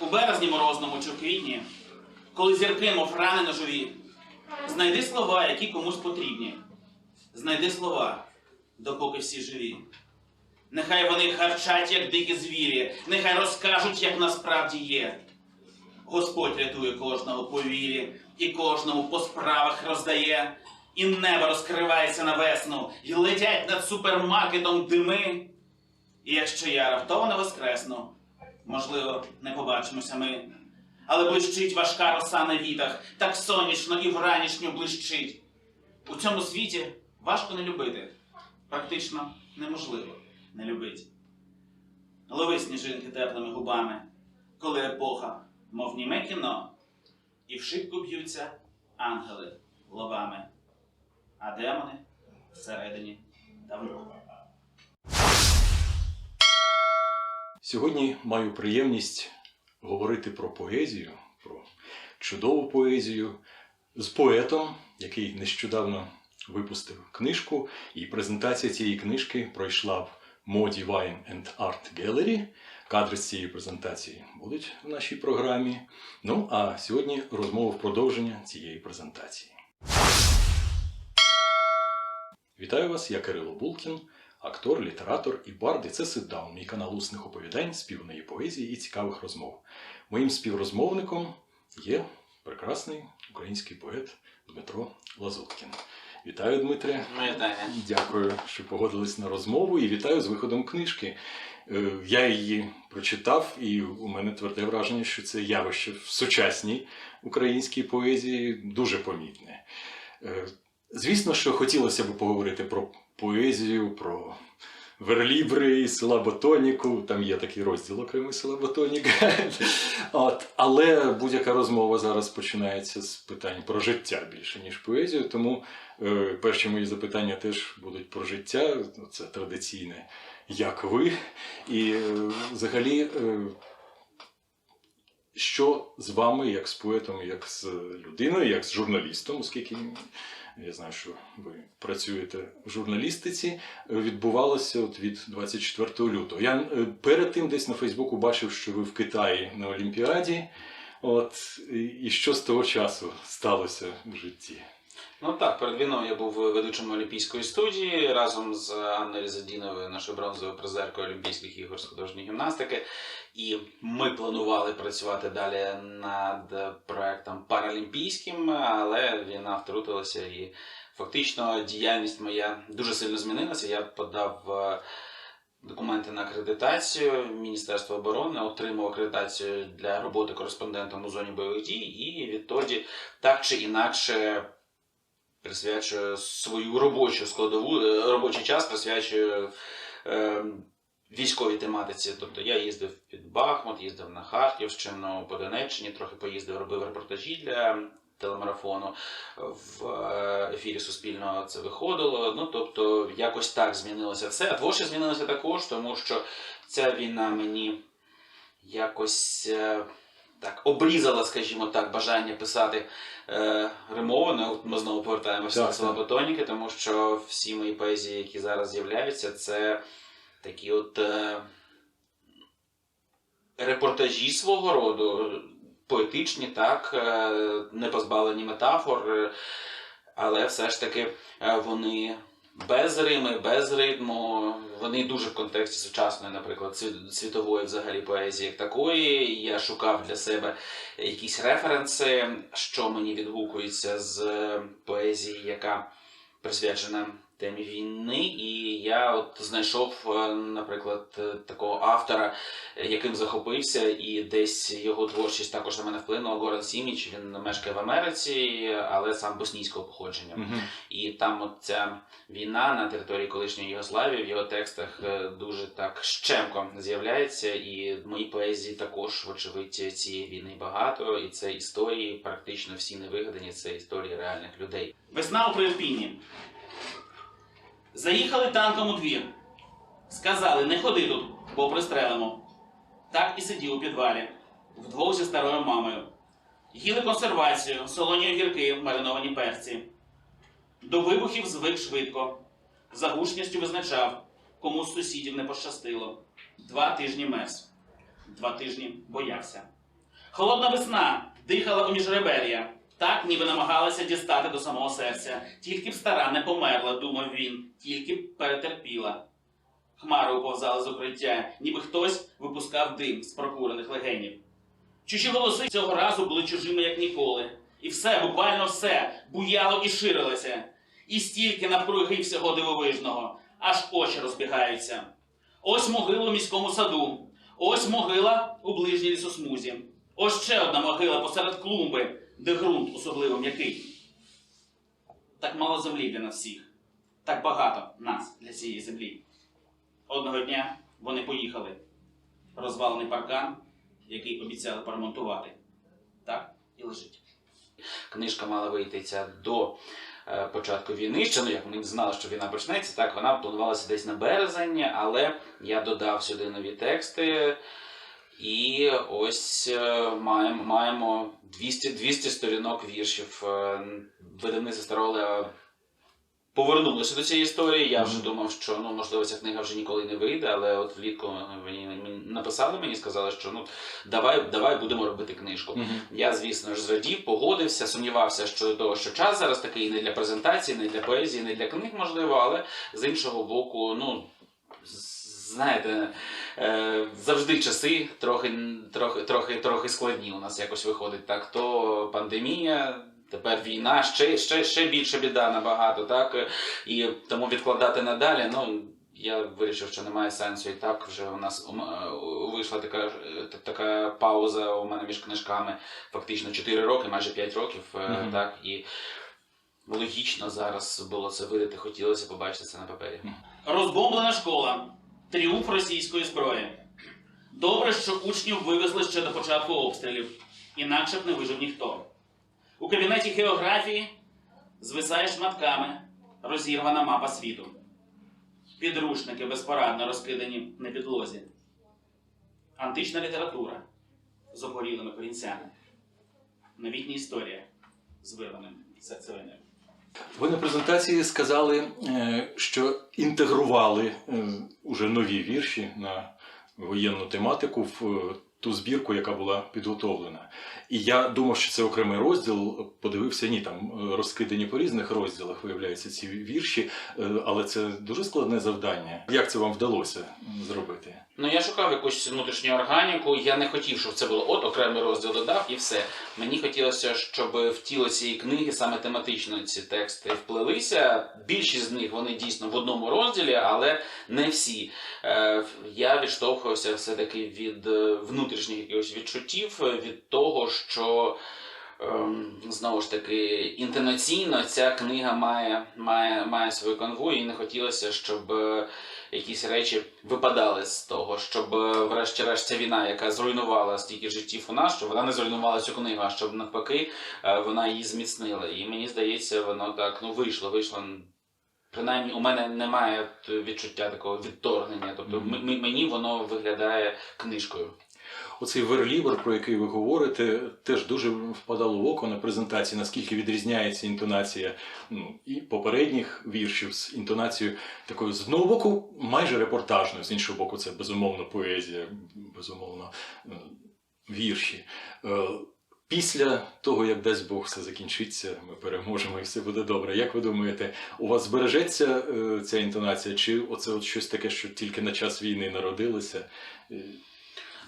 У березні морозному чи в квітні, коли зірки, мов рани ножові, знайди слова, які комусь потрібні. Знайди слова, допоки всі живі. Нехай вони харчать, як дикі звірі, нехай розкажуть, як насправді є. Господь рятує кожного по вірі, і кожному по справах роздає, і небо розкривається на весну, і летять над супермаркетом дими. І якщо я раптово не воскресну, можливо, не побачимося ми. Але блищить важка роса на вітах, так сонячно і вранішньо блищить. У цьому світі важко не любити, практично неможливо не любити. Лови сніжинки теплими губами, коли епоха, мов німе кіно, і в шибку б'ються ангели лобами, а демони всередині давно. Сьогодні маю приємність говорити про поезію, про чудову поезію з поетом, який нещодавно випустив книжку, і презентація цієї книжки пройшла в Моді Wine and Art Gallery. Кадри з цієї презентації будуть в нашій програмі. Ну а сьогодні розмова в продовження цієї презентації. Вітаю вас, я Кирило Булкін, актор, літератор і бард. І це ситдаун, мій канал усних оповідань, співної поезії і цікавих розмов. Моїм співрозмовником є прекрасний український поет Дмитро Лазуткін. Вітаю, Дмитре. Вітання. Дякую, що погодились на розмову, і вітаю з виходом книжки. Е, Я її прочитав, і у мене тверде враження, що це явище в сучасній українській поезії дуже помітне. Е, Звісно, що хотілося б поговорити про поезію, про верлібри і села Ботоніку. Там є такий розділ окремий села Ботоніка. От. Але будь-яка розмова зараз починається з питань про життя більше, ніж поезію. Тому е, перші мої запитання теж будуть про життя. Це традиційне, як ви. І е, взагалі. е, що з вами, як з поетом, як з людиною, як з журналістом, оскільки я знаю, що ви працюєте в журналістиці, відбувалося от від 24 лютого. Я е, перед тим десь на Фейсбуку бачив, що ви в Китаї на Олімпіаді. От і- і що з того часу сталося в житті? Ну так, перед війною я був ведучим Олімпійської студії разом з Анною Задіновою, нашою бронзовою призеркою Олімпійських ігор з художньої гімнастики. І ми планували працювати далі над проектом паралімпійським, але війна втрутилася і фактично діяльність моя дуже сильно змінилася. Я подав. е, Документи на акредитацію Міністерства оборони отримав акредитацію для роботи кореспондентом у зоні бойових дій, і відтоді так чи інакше присвячую свою робочу складову, е, робочий час присвячую е, військовій тематиці. Тобто я їздив під Бахмут, їздив на Харківщину, по Донеччині, трохи поїздив, робив репортажі для телемарафону. В е, ефірі Суспільного це виходило. Ну тобто, якось так змінилося все. А творче змінилося також, тому що ця війна мені якось. Так, обрізала, скажімо так, бажання писати е, римовано. Ми знову повертаємося до села так. Тому що всі мої поезії, які зараз з'являються, це такі от е, репортажі свого роду, поетичні, так, е, не позбавлені метафор, е, але все ж таки е, вони без рими, без ритму, вони дуже в контексті сучасної, наприклад, сві- світової взагалі поезії як такої. Я шукав для себе якісь референси, що мені відгукується з поезії, яка присвячена темі війни. І я от знайшов, е, наприклад, е, такого автора, е, яким захопився, і десь його творчість також на мене вплинула. Горан Сіміч. Він мешкає в Америці, але сам боснійського походження. Мгм. І там от ця війна на території колишньої Югославії в його текстах дуже так щемко з'являється. І в моїй поезії також, вочевидь, цієї війни багато. І це історії, практично всі не вигадані, це історії реальних людей. Весна у Приопінні. Заїхали танком у двір. Сказали, не ходи тут, бо пристрелимо. Так і сидів у підвалі, вдвох зі старою мамою. Їли консервацію, солоні огірки, мариновані перці. До вибухів звик швидко. За гучністю визначав, кому з сусідів не пощастило. Два тижні мерз. Два тижні боявся. Холодна весна дихала у міжребер'я, так ніби намагалася дістати до самого серця. Тільки б стара не померла, думав він, тільки б перетерпіла. Хмари уповзали з укриття, ніби хтось випускав дим з прокурених легенів. Чужі голоси цього разу були чужими, як ніколи. І все, буквально все, буяло і ширилося. І стільки навкруги всього дивовижного, аж очі розбігаються. Ось могила у міському саду, ось могила у ближній лісосмузі. Ось ще одна могила посеред клумби, де ґрунт особливо м'який. Так мало землі для нас всіх, так багато нас для цієї землі. Одного дня вони поїхали. Розвалений паркан, який обіцяли поремонтувати. Так і лежить. Книжка мала вийти ця до е, початку війни. Ще ну як вони знали, що війна почнеться. Так вона планувалася десь на березень, але я додав сюди нові тексти. І ось е, маємо, маємо 200, 200 сторінок віршів. Е, Видавництво Старолева повернулося до цієї історії. Я вже думав, що ну можливо ця книга вже ніколи не вийде, але от влітку мені, мені написали мені, сказали, що ну давай, давай будемо робити книжку. Я, звісно ж, зрадів, погодився, сумнівався щодо того, що час зараз такий не для презентації, не для поезії, не для книг, можливо, але з іншого боку, ну. Знаєте, е, завжди часи трохи, трохи, трохи, трохи складні у нас якось виходить. Так, то пандемія, тепер війна, ще, ще, ще більше біда набагато, так. І тому відкладати надалі. Ну, я вирішив, що немає сенсу. І так вже у нас е, вийшла така, е, така пауза у мене між книжками фактично 4 роки, майже 5 років. е, Мгм. Так, і логічно зараз було це видати, хотілося побачити це на папері. Розбомблена школа. Тріумф російської зброї. Добре, що учнів вивезли ще до початку обстрілів, інакше б не вижив ніхто. У кабінеті географії звисає шматками розірвана мапа світу. Підручники безпорадно розкидані на підлозі. Антична література з обгорілими корінцями. Новітня історія з вирваним серцевиною. Ви на презентації сказали, е, що інтегрували е, уже нові вірші на воєнну тематику в е, ту збірку, яка була підготовлена. І я думав, що це окремий розділ. Подивився, ні, там е, розкидані по різних розділах, виявляються ці вірші, е, але це дуже складне завдання. Як це вам вдалося зробити? Ну я шукав якусь внутрішню органіку. Я не хотів, щоб це було от окремий розділ додав і все. Мені хотілося, щоб в тіло цієї книги саме тематично ці тексти вплелися. Більшість з них вони дійсно в одному розділі, але не всі. Е, Я відштовхувався все-таки від е, внутрішніх якихось відчуттів, е, від того, що. Ем, Знову ж таки, інтонаційно ця книга має, має, має свою канву, і не хотілося, щоб е, якісь речі випадали з того, щоб е, врешті-решт ця війна, яка зруйнувала стільки життів у нас, щоб вона не зруйнувала цю книгу, а щоб навпаки вона її зміцнила. І мені здається, воно так ну вийшло, вийшло. Принаймні, у мене немає відчуття такого відторгнення. Тобто мені воно виглядає книжкою. Оцей верлібр, про який ви говорите, теж дуже впадало в око на презентації, наскільки відрізняється інтонація ну, і попередніх віршів з інтонацією такою з одного боку майже репортажною, з іншого боку, це безумовно поезія, безумовно е, вірші. Е, Після того, як дасть Бог все закінчиться, ми переможемо і все буде добре. Як ви думаєте, у вас збережеться е, ця інтонація, чи оце от щось таке, що тільки на час війни народилося?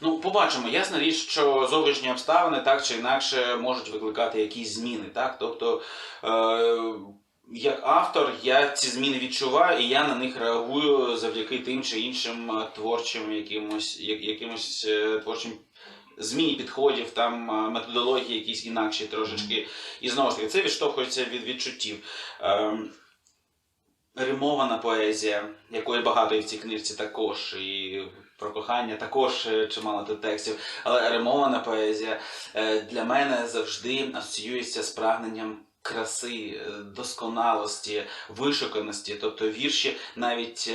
Ну, побачимо. Ясна річ, що зовнішні обставини так чи інакше можуть викликати якісь зміни. Так? Тобто, е, як автор, я ці зміни відчуваю, і я на них реагую завдяки тим чи іншим е, творчим якимось, якимось е, творчим зміні підходів, там е, методології якісь інакші трошечки. І знову ж таки, це відштовхується від відчуттів. Ем, Римована поезія, якої багато і в цій книжці також, і про кохання також е, чимало тут текстів. Але римована поезія е, для мене завжди асоціюється з прагненням краси, е, досконалості, вишуканості. Тобто вірші, навіть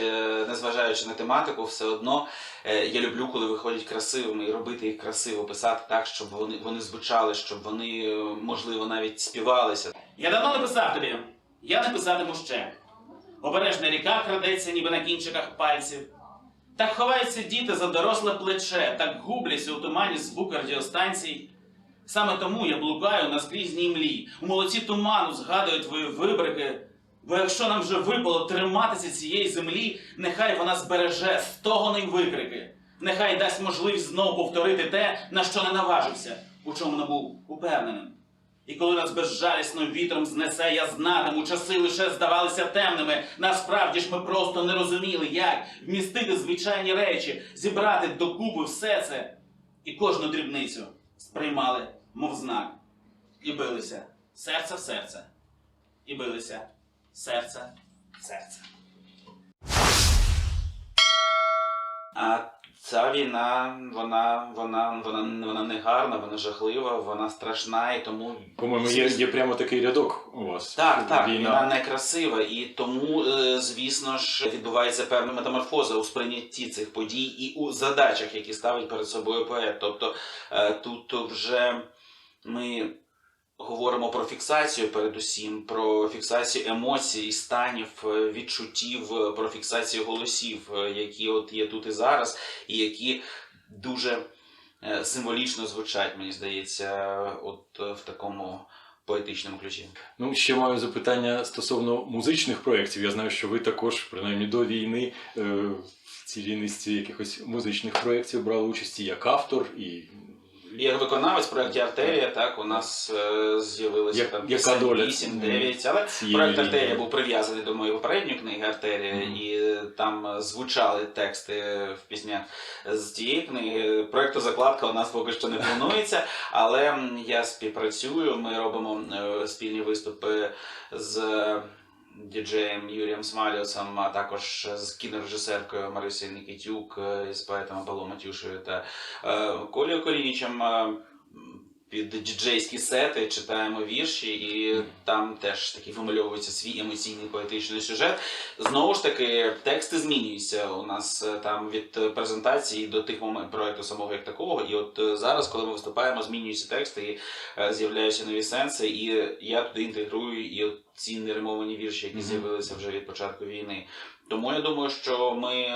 незважаючи на тематику, все одно я люблю, коли виходять красивими і робити їх красиво, писати так, щоб вони, вони звучали, щоб вони, можливо, навіть співалися. Я давно не писав тобі. Я не писатиму ще. Обережна ріка крадеться, ніби на кінчиках пальців. Так ховаються діти за доросле плече, так губляться у тумані звук радіостанцій. Саме тому я блукаю на скрізній млі. У молоці туману згадую твої вибрики. Бо якщо нам вже випало триматися цієї землі, нехай вона збереже стогони й викрики. Нехай дасть можливість знову повторити те, на що не наважився, у чому не був упевненим. І коли нас безжалісно вітром знесе, я знатиму, часи лише здавалися темними. Насправді ж ми просто не розуміли, як вмістити звичайні речі, зібрати докупи все це. І кожну дрібницю сприймали, мов знак, і билися серце в серце, і билися серце в серце. А ця війна, вона, вона, вона, вона не гарна, вона жахлива, вона страшна, і тому По-моєму, є, є прямо такий рядок у вас. Так, так, Війна. війна некрасива, і тому, е, звісно ж, відбувається певна метаморфоза у сприйнятті цих подій і у задачах, які ставить перед собою поет. Тобто е, тут вже ми говоримо про фіксацію передусім, про фіксацію емоцій, станів, е, відчуттів, е, про фіксацію голосів, е, які от є тут і зараз, і які дуже символічно звучать, мені здається, от в такому поетичному ключі. Ну, ще маю запитання стосовно музичних проєктів. Я знаю, що ви також, принаймні до війни, в цілій низці якихось музичних проєктів брали участь і як автор, і Як виконавець в проєкті Артерія, так у нас е, з'явилося там яка доля 8-9, але цієї проєкт? Артерія був прив'язаний до моєї попередньої книги Артерія, і там звучали тексти в піснях з тієї книги. Проєкту закладка у нас поки що не планується, але я співпрацюю. Ми робимо е, спільні виступи з. Діджеєм Юрієм Смаліусом, а також з кінорежисеркою Марисою Нікітюк, е, з поетом Павлом Матюшею та е, Колею Корінічем. Е, під діджейські сети читаємо вірші, і там теж таки вимальовується свій емоційний поетичний сюжет. Знову ж таки, тексти змінюються у нас е, там від презентації до тих моментів проекту самого як такого. І от е, зараз, коли ми виступаємо, змінюються тексти, і е, з'являються нові сенси, і я туди інтегрую і от ці неримовані вірші, які з'явилися вже від початку війни. Тому я думаю, що ми.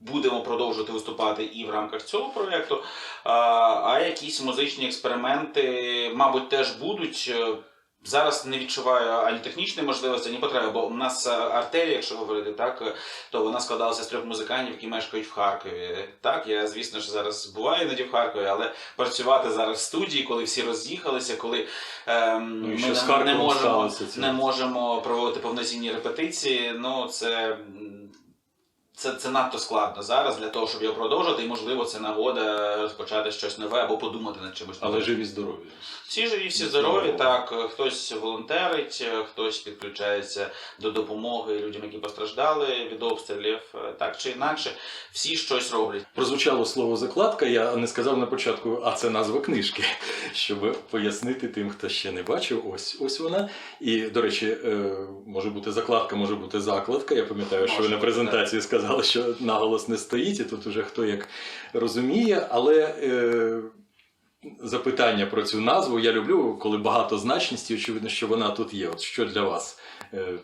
Будемо продовжувати виступати і в рамках цього проєкту, а, якісь музичні експерименти, мабуть, теж будуть. Е, Зараз не відчуваю ані технічної можливості, ані потреби, бо у нас е, артерія, якщо говорити так, е, то вона складалася з трьох музикантів, які мешкають в Харкові. Так, я звісно ж зараз буваю іноді в Харкові, але працювати зараз в студії, коли всі роз'їхалися, коли ем, Ну, ми не, не можемо не можемо проводити повноцінні репетиції. Ну це. Це, це надто складно зараз для того, щоб його продовжувати, і можливо це нагода розпочати щось нове або подумати над чимось але живі здорові. Всі живі, всі здорові. Так, хтось волонтерить, хтось підключається до допомоги людям, які постраждали від обстрілів, так чи інакше, всі щось роблять. Прозвучало слово закладка, я не сказав на початку, а це назва книжки, щоб пояснити тим, хто ще не бачив. Ось ось вона. І, до речі, е, може бути закладка, може бути закладка. Я пам'ятаю, що ви на презентації сказали, що наголос не стоїть, і тут уже хто як розуміє, але. Е, Запитання про цю назву я люблю, коли багатозначність, і очевидно, що вона тут є. От що для вас, е,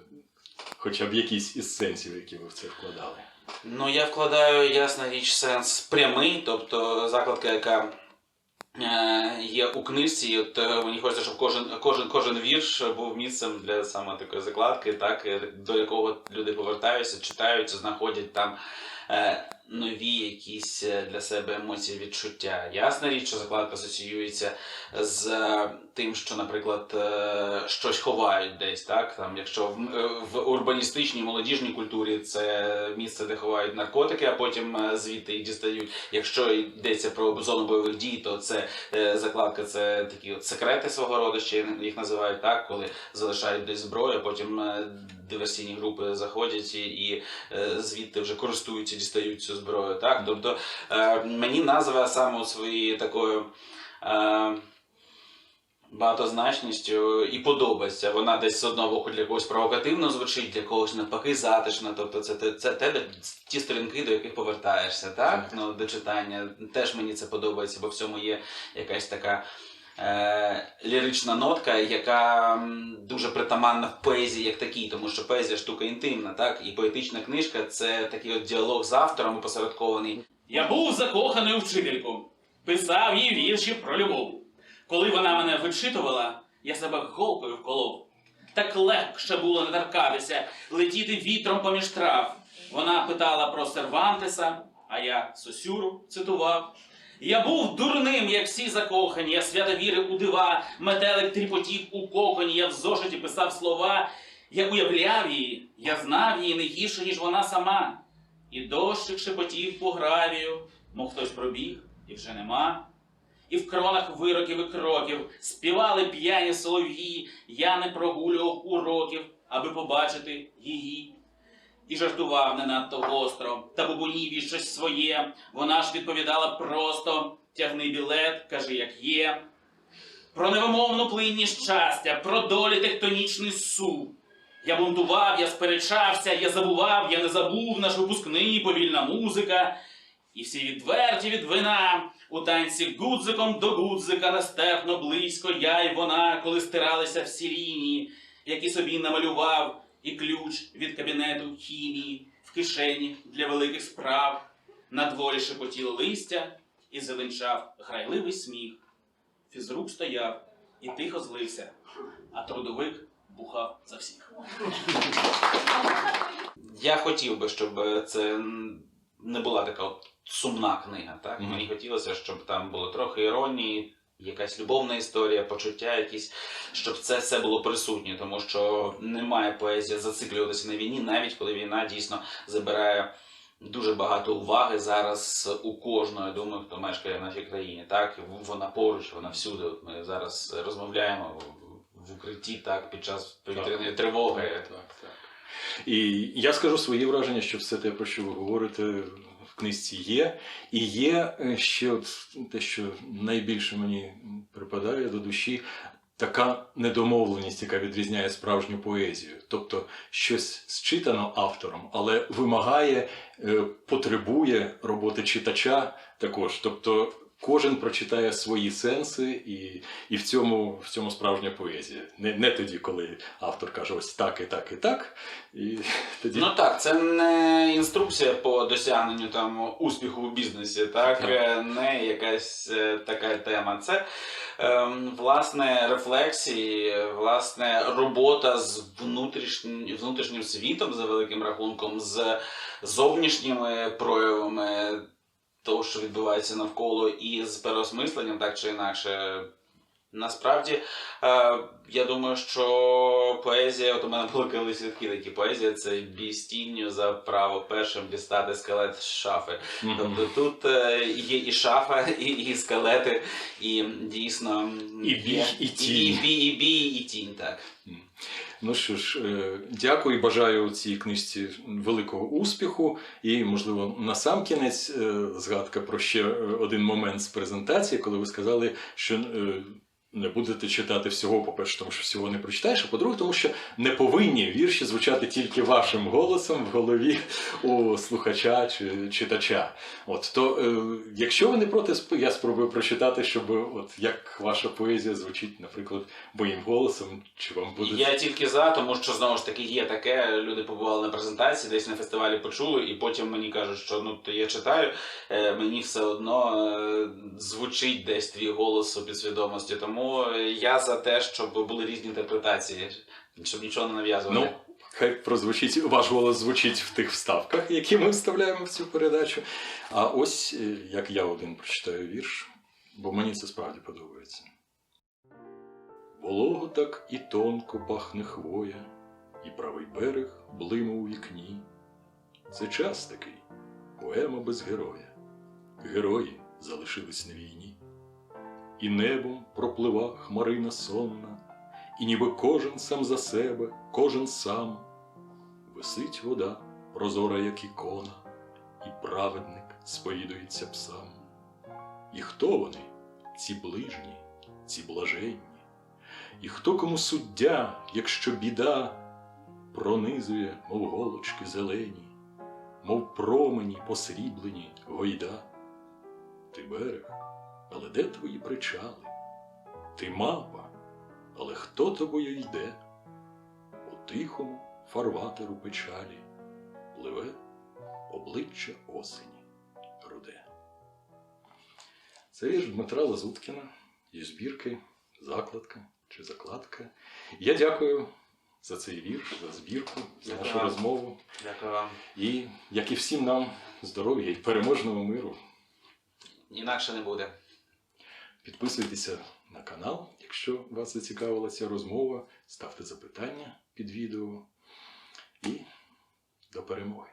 хоча б якісь із сенсів, які ви в це вкладали. Ну, я вкладаю ясна річ сенс прямий, тобто закладка, яка є у книжці. От е, мені хочеться, щоб кожен, кожен, кожен вірш був місцем для саме такої закладки, так, е, до якого люди повертаються, читають, знаходять там. Е, Нові якісь е, для себе емоції, відчуття. Ясна річ, що закладка асоціюється з е, тим, що, наприклад, щось ховають десь, так? Там, якщо в, в урбаністичній молодіжній культурі це місце, де ховають наркотики, а потім звідти їх дістають. Якщо йдеться про зону бойових дій, то це закладка, це такі от секрети свого роду, ще їх називають так, коли залишають десь зброю, а потім диверсійні групи заходять і, звідти вже користуються, дістають цю зброю. Так? Тобто е, мені назва саме у своїй такою. Е, Багатозначністю і подобається. Вона десь з одного боку для когось провокативно звучить, для когось навпаки затишно. Тобто це, те- це те, ті сторінки, до яких повертаєшся, так? Так. Ну, до читання. Теж мені це подобається, бо в цьому є якась така лірична нотка, яка дуже притаманна в поезії як такій, тому що поезія штука інтимна, так? І поетична книжка це такий от діалог з автором опосередкований. Я був закоханий у вчительку, писав їй вірші про любов. Коли вона мене вичитувала, я себе голкою вколов. Так легше було не торкатися, летіти вітром поміж трав. Вона питала про Сервантеса, а я Сосюру цитував. Я був дурним, як всі закохані, я свято вірив у дива, метелик тріпотів у коконі, я в зошиті писав слова, я уявляв її, я знав її не гірше, ніж вона сама. І дощик шепотів по гравію, мов хтось пробіг, і вже нема. І в кронах вироків і кроків співали п'яні солов'ї, я не прогулював уроків, аби побачити її. І жартував не надто гостро, та бубонів їй щось своє. Вона ж відповідала просто: тягни білет, кажи, як є. Про невимовну плинність щастя, про долі тектонічний сув. Я бунтував, я сперечався, я забував, я не забув наш випускний, повільна музика. І всі відверті від вина, у танці гудзиком до гудзика нестерпно близько я й вона, коли стиралися всі лінії, які собі намалював, і ключ від кабінету хімії в кишені для великих справ. На дворі шепотіло листя і зеленчав грайливий сміх. Фізрук стояв і тихо злився, а трудовик бухав за всіх. Я хотів би, щоб це не була така от сумна книга. Так? Мені хотілося, щоб там було трохи іронії, якась любовна історія, почуття якісь, щоб це все було присутнє, тому що немає поезія зациклюватися на війні, навіть коли війна дійсно забирає. Дуже багато уваги зараз у кожного, я думаю, хто мешкає в нашій країні. Так, вона поруч, вона всюди. От Ми зараз розмовляємо в- в укритті, так, під час повітряної тривоги. Так, так, так. І я скажу свої враження, що все те, про що ви говорите, в книжці є. І є е, ще от те, що найбільше мені припадає до душі. Така недомовленість, яка відрізняє справжню поезію, тобто щось зчитано автором, але вимагає, е, потребує роботи читача також. Тобто кожен прочитає свої сенси, і, і в, цьому, в цьому справжня поезія. Не, не тоді, коли автор каже ось так і так і так. І тоді Ну так, це не інструкція по досягненню там успіху в бізнесі, так, Так. Е, не якась е, така тема. Це ем, власне рефлексії, власне робота з внутрішнім, внутрішнім світом за великим рахунком, з зовнішніми проявами того, що відбувається навколо, і з переосмисленням, так чи інакше. Насправді, е, я думаю, що поезія, от у мене були колись відки такі поезія, це бій з тінню за право першим дістати скелет з шафи. Мгм. Тобто тут е, є і шафа, і, і скелети, і дійсно І бій, і і, тінь. і бій, і бій, і тінь, так. Ну що ж, дякую дякую, бажаю цій книжці великого успіху. І, можливо, на сам кінець е, згадка про ще е, один момент з презентації, коли ви сказали, що е, не будете читати всього, по-перше, тому що всього не прочитаєш, а по-друге, тому що не повинні вірші звучати тільки вашим голосом в голові у слухача чи читача. От то, е, якщо ви не проти, я спробую прочитати, щоб от як ваша поезія звучить, наприклад, моїм голосом, чи вам буде Я тільки за, тому що знову ж таки є таке. Люди побували на презентації, десь на фестивалі почули, і потім мені кажуть, що ну то я читаю, е, мені все одно е, звучить десь твій голос у підсвідомості. Тому е, я за те, щоб були різні інтерпретації, щоб нічого не нав'язувати. Ну, хай прозвучить, ваш голос звучить в тих вставках, які ми вставляємо в цю передачу. А ось е, як я один прочитаю вірш, бо мені це справді подобається. Волого так і тонко пахне хвоя, і правий берег блима у вікні. Це час такий, поема без героя. Герої залишились на війні. І небом проплива хмарина сонна, і ніби кожен сам за себе, кожен сам. Висить вода, прозора, як ікона, і праведник сповідується псам. І хто вони, ці ближні, ці блаженні? І хто кому суддя, якщо біда пронизує, мов голочки зелені, мов промені посріблені гойда? Ти берег, але де твої причали? Ти мапа, але хто тобою йде? У тихому фарватеру печалі пливе обличчя осені руде. Це ж Дмитра Лазуткіна і збірки, закладка чи закладка. Я дякую. За цей вірш, за збірку, за нашу Дякую. розмову. Дякую вам. І як і всім нам здоров'я і переможного миру. Інакше не буде. Підписуйтеся на канал, якщо вас зацікавила ця розмова. Ставте запитання під відео і до перемоги!